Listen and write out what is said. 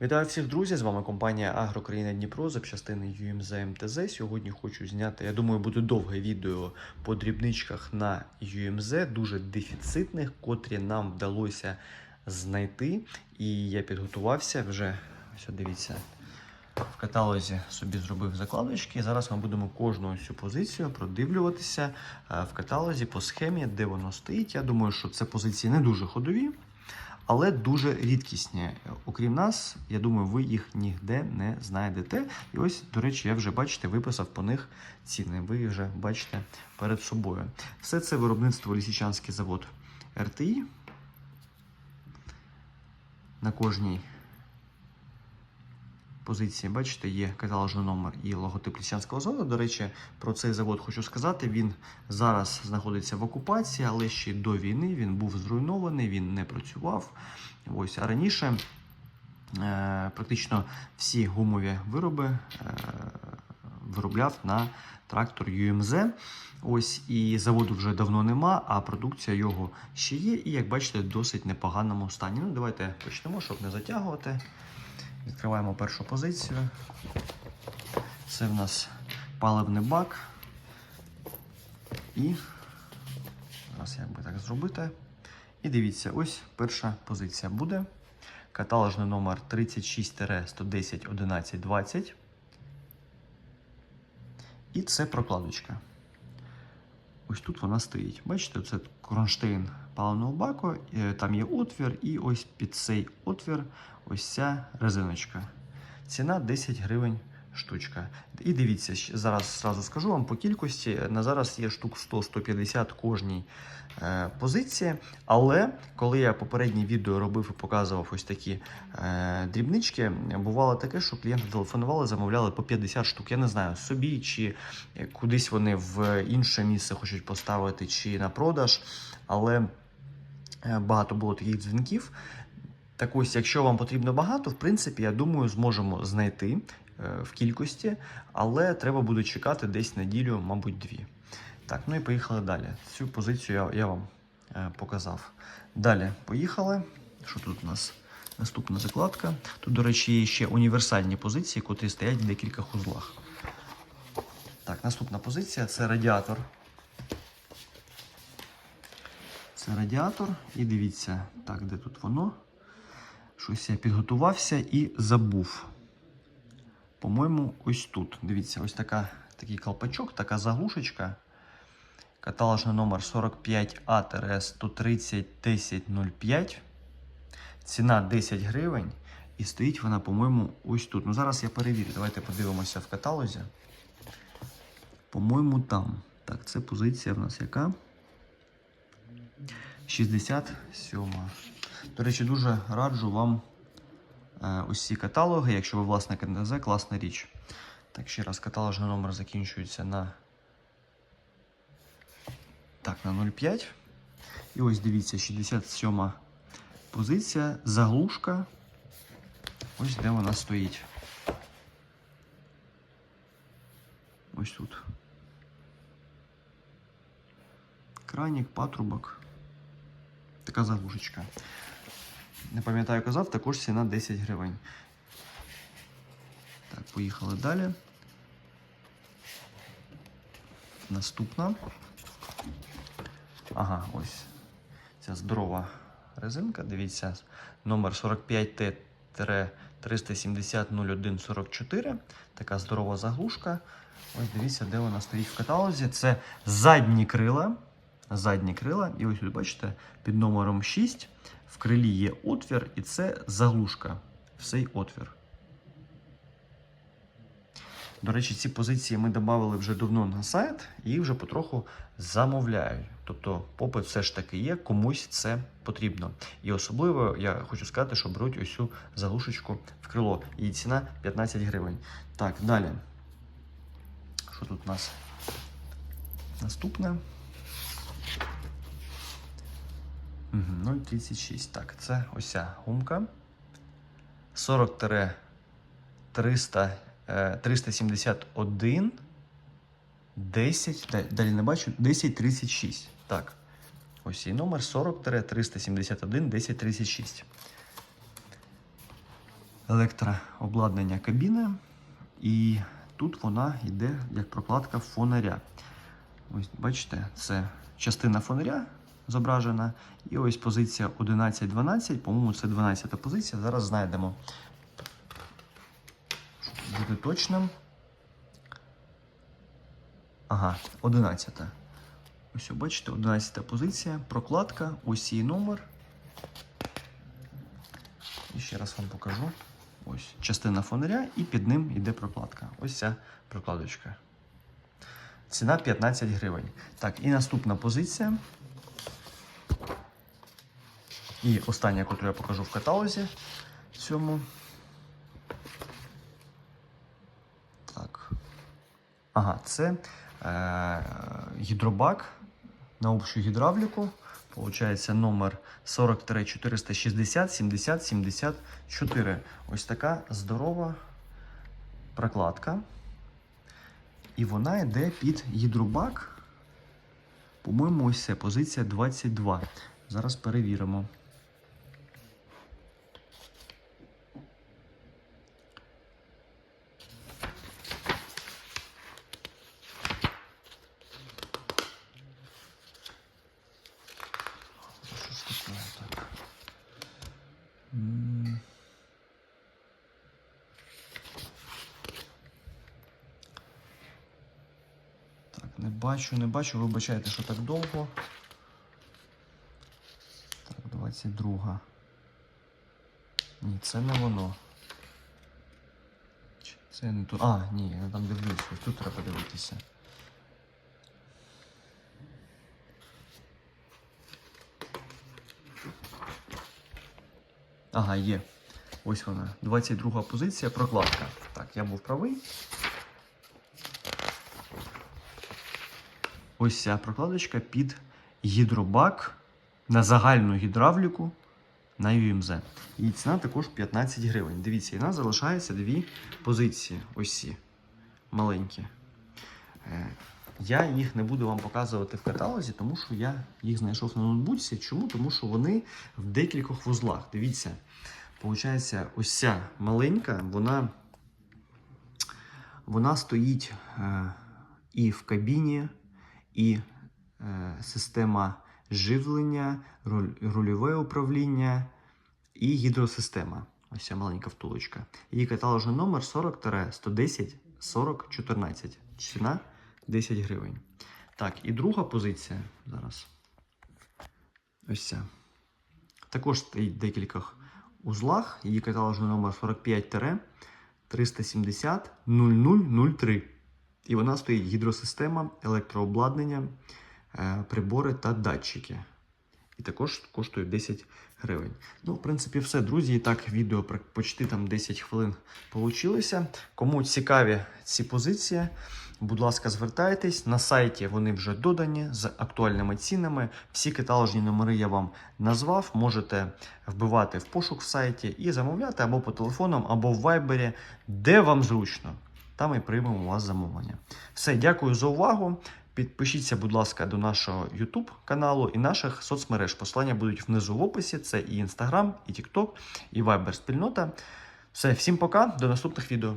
Вітаю всіх друзі! З вами компанія Агрокраїна Дніпро, запчастини UMZ МТЗ. Сьогодні хочу зняти, я думаю, буде довге відео по дрібничках на UMZ, дуже дефіцитних, котрі нам вдалося знайти. І я підготувався вже. Ось дивіться. В каталозі собі зробив закладочки. Зараз ми будемо кожну цю позицію продивлюватися е, в каталозі по схемі, де воно стоїть. Я думаю, що це позиції не дуже ходові, але дуже рідкісні. Окрім нас, я думаю, ви їх ніде не знайдете. І ось, до речі, я вже бачите, виписав по них ціни. Ви вже бачите перед собою. Все це виробництво Лісічанський завод РТІ. На кожній позиції, бачите, є каталожний номер і логотип Лісянського заводу. До речі, про цей завод хочу сказати. Він зараз знаходиться в окупації, але ще до війни він був зруйнований, він не працював. Ось, а раніше е, практично всі гумові вироби е, виробляв на трактор UMZ. Ось і заводу вже давно нема, а продукція його ще є. І як бачите, досить непоганому стані. Ну, давайте почнемо, щоб не затягувати. Відкриваємо першу позицію. Це в нас паливний бак. І зараз як би так зробити. І дивіться, ось перша позиція буде. Каталожний номер 36-110 11 20. І це прокладочка. Ось тут вона стоїть. Бачите, це кронштейн паливного баку, е, там є отвір, і ось під цей отвір ось ця резиночка. Ціна 10 гривень штучка. І дивіться, зараз зразу скажу вам по кількості. На зараз є штук 100-150 кожній е, позиції. Але коли я попереднє відео робив і показував ось такі е, дрібнички, бувало таке, що клієнти телефонували, замовляли по 50 штук. Я не знаю, собі чи кудись вони в інше місце хочуть поставити, чи на продаж. Але е, багато було таких дзвінків. Так ось, якщо вам потрібно багато, в принципі, я думаю, зможемо знайти в кількості, але треба буде чекати десь неділю, мабуть, дві. Так, ну і поїхали далі. Цю позицію я, я вам е, показав. Далі поїхали. Що тут у нас? Наступна закладка. Тут, до речі, є ще універсальні позиції, котрі стоять в декількох узлах. Так, наступна позиція це радіатор. Це радіатор. І дивіться, так, де тут воно? Щось я підготувався і забув. По-моєму, ось тут. Дивіться, ось така, такий колпачок, така заглушечка. Каталожний номер 45А-130-1005. Ціна 10 гривень. І стоїть вона, по-моєму, ось тут. Ну, зараз я перевірю. Давайте подивимося в каталозі. По-моєму, там. Так, це позиція в нас яка? 67. До речі, дуже раджу вам е, ці каталоги. Якщо ви власник НДЗ, класна річ. Так, ще раз, каталожний номер закінчується на. Так, на 0,5. І ось дивіться, 67 позиція, заглушка. Ось де вона стоїть. Ось тут. Кранік, патрубок. Така заглушечка. Не пам'ятаю, казав, також ціна 10 гривень. Так, поїхали далі. Наступна. Ага, ось. Ця здорова резинка. Дивіться, номер 45Т-370-0144. Така здорова заглушка. Ось дивіться, де вона стоїть в каталозі. Це задні крила. Задні крила. І ось тут бачите, під номером 6 в крилі є отвір, і це заглушка. в цей отвір. До речі, ці позиції ми додали вже давно на сайт їх вже потроху замовляють. Тобто попит все ж таки є, комусь це потрібно. І особливо я хочу сказати, що беруть ось цю заглушечку в крило. Її ціна 15 гривень. Так, далі. Що тут у нас? Наступне. 0,36. Так, це ось ця гумка. 40 300, е, 371 10. Далі не бачу. 1036. Так. Ось і номер 40 371 1036. електрообладнання кабіни. І тут вона йде як прокладка фонаря. Ось бачите, це частина фонаря зображена. І ось позиція 11-12. По-моєму, це 12-та позиція. Зараз знайдемо. Бути точним. Ага, 11-та. Ось, бачите, 11-та позиція, прокладка, ось номер. І ще раз вам покажу. Ось частина фонаря, і під ним йде прокладка. Ось ця прокладочка. Ціна 15 гривень. Так, і наступна позиція. І остання, яку я покажу в каталозі цьому. Так. Ага, це е, гідробак на общу гідравліку. Получається номер 43 70 74. Ось така здорова прокладка. І вона йде під гідробак. По-моєму, ось це позиція 22. Зараз перевіримо. Бачу, не бачу. Вибачайте, що так довго. Так, 22. Ні, це не воно. Це не тут. А, ні, я там дивлюсь. Ось тут треба дивитися. Ага, є. Ось вона. 22 позиція, прокладка. Так, я був правий. Ось ця прокладочка під гідробак на загальну гідравліку на UMZ. І ціна також 15 гривень. Дивіться, і нас залишається дві позиції. Ось ці маленькі. Е, Я їх не буду вам показувати в каталозі, тому що я їх знайшов на ноутбуці. Чому? Тому що вони в декількох вузлах. Дивіться, Получається, ось ця маленька, вона, вона стоїть е, і в кабіні, і е, система живлення, руль, рульове управління і гідросистема. Ось ця маленька втулочка. Її каталожний номер 40-110 40 14. Ціна 10 гривень. Так, і друга позиція зараз. Ось ця. Також стоїть в декількох узлах. Її каталожний номер 45 0003. І вона стоїть гідросистема, електрообладнання, е, прибори та датчики. І також коштує 10 гривень. Ну, в принципі, все, друзі. І так, відео почти там 10 хвилин получилося. Кому цікаві ці позиції, будь ласка, звертайтесь. На сайті вони вже додані з актуальними цінами. Всі каталожні номери я вам назвав. Можете вбивати в пошук в сайті і замовляти або по телефонам, або в вайбері, де вам зручно. Там і приймемо у вас замовлення. Все, дякую за увагу. Підпишіться, будь ласка, до нашого YouTube каналу і наших соцмереж. Послання будуть внизу в описі. Це і Instagram, і TikTok, і Viber спільнота. Все, всім пока, до наступних відео.